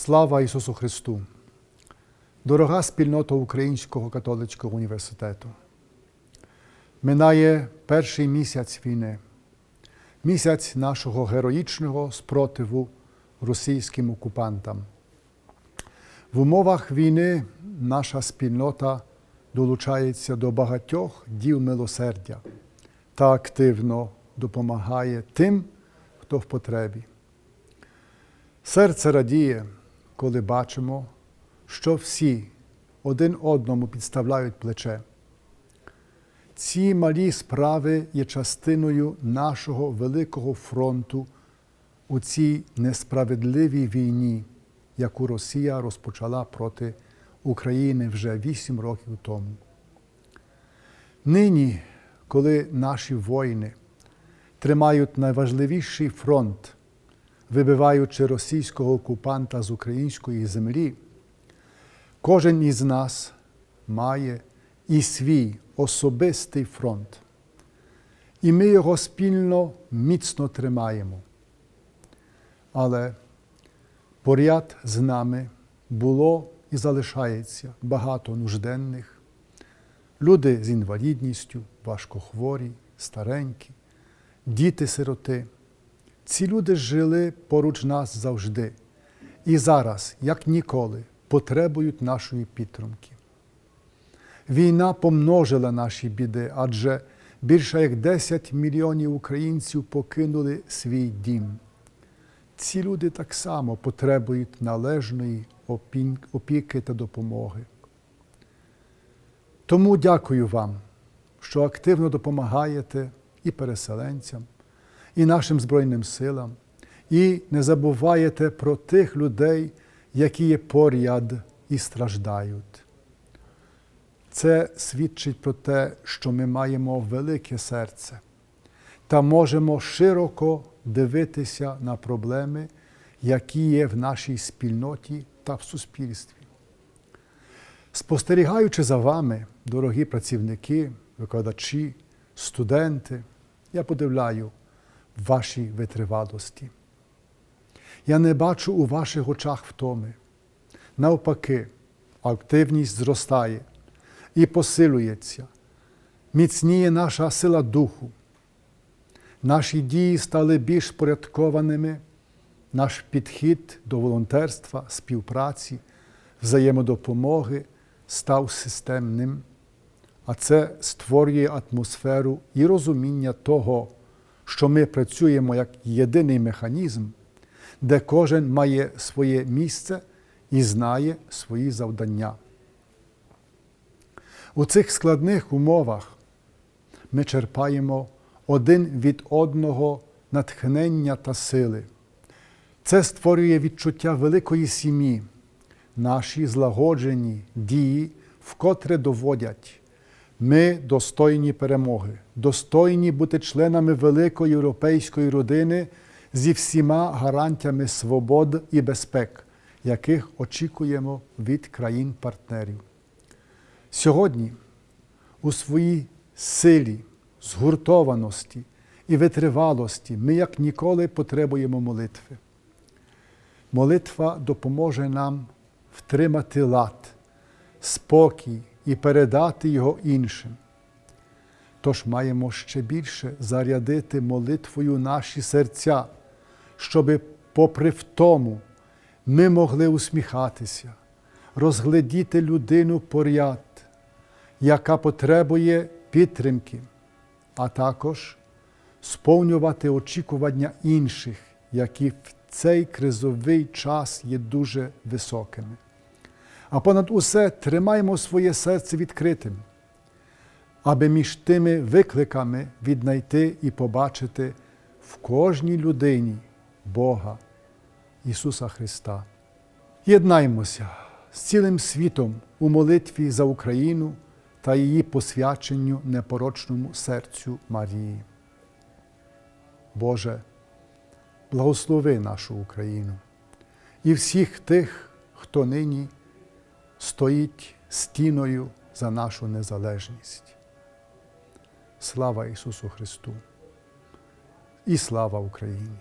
Слава Ісусу Христу! Дорога спільнота Українського католицького університету. Минає перший місяць війни, місяць нашого героїчного спротиву російським окупантам. В умовах війни наша спільнота долучається до багатьох діл милосердя та активно допомагає тим, хто в потребі. Серце радіє, коли бачимо, що всі один одному підставляють плече. Ці малі справи є частиною нашого великого фронту у цій несправедливій війні, яку Росія розпочала проти України вже вісім років тому. Нині, коли наші воїни тримають найважливіший фронт, вибиваючи російського окупанта з української землі, кожен із нас має і свій особистий фронт. І ми його спільно міцно тримаємо. Але поряд з нами було і залишається багато нужденних, люди з інвалідністю, важкохворі, старенькі, діти-сироти. Ці люди жили поруч нас завжди і зараз, як ніколи, потребують нашої підтримки. Війна помножила наші біди, адже більше як 10 мільйонів українців покинули свій дім. Ці люди так само потребують належної опіки та допомоги. Тому дякую вам, що активно допомагаєте і переселенцям, і нашим Збройним силам, і не забуваєте про тих людей, які є поряд і страждають. Це свідчить про те, що ми маємо велике серце та можемо широко дивитися на проблеми, які є в нашій спільноті та в суспільстві. Спостерігаючи за вами, дорогі працівники, викладачі, студенти, я подивляю ваші витривалості. Я не бачу у ваших очах втоми. Навпаки, активність зростає і посилюється, міцніє наша сила духу. Наші дії стали більш порядкованими, наш підхід до волонтерства, співпраці, взаємодопомоги став системним, а це створює атмосферу і розуміння того, що ми працюємо як єдиний механізм, де кожен має своє місце і знає свої завдання. У цих складних умовах ми черпаємо один від одного натхнення та сили. Це створює відчуття великої сім'ї, наші злагоджені дії, вкотре доводять. Ми достойні перемоги, достойні бути членами великої європейської родини зі всіма гарантями свобод і безпек, яких очікуємо від країн-партнерів. Сьогодні у своїй силі, згуртованості і витривалості ми як ніколи потребуємо молитви. Молитва допоможе нам втримати лад, спокій і передати його іншим. Тож маємо ще більше зарядити молитвою наші серця, щоби, попри втому, ми могли усміхатися, розглядіти людину поряд, яка потребує підтримки, а також сповнювати очікування інших, які в цей кризовий час є дуже високими. А понад усе тримаємо своє серце відкритим, аби між тими викликами віднайти і побачити в кожній людині Бога, Ісуса Христа. Єднаймося з цілим світом у молитві за Україну та її посвяченню непорочному серцю Марії. Боже, благослови нашу Україну і всіх тих, хто нині стоїть стіною за нашу незалежність. Слава Ісусу Христу і слава Україні!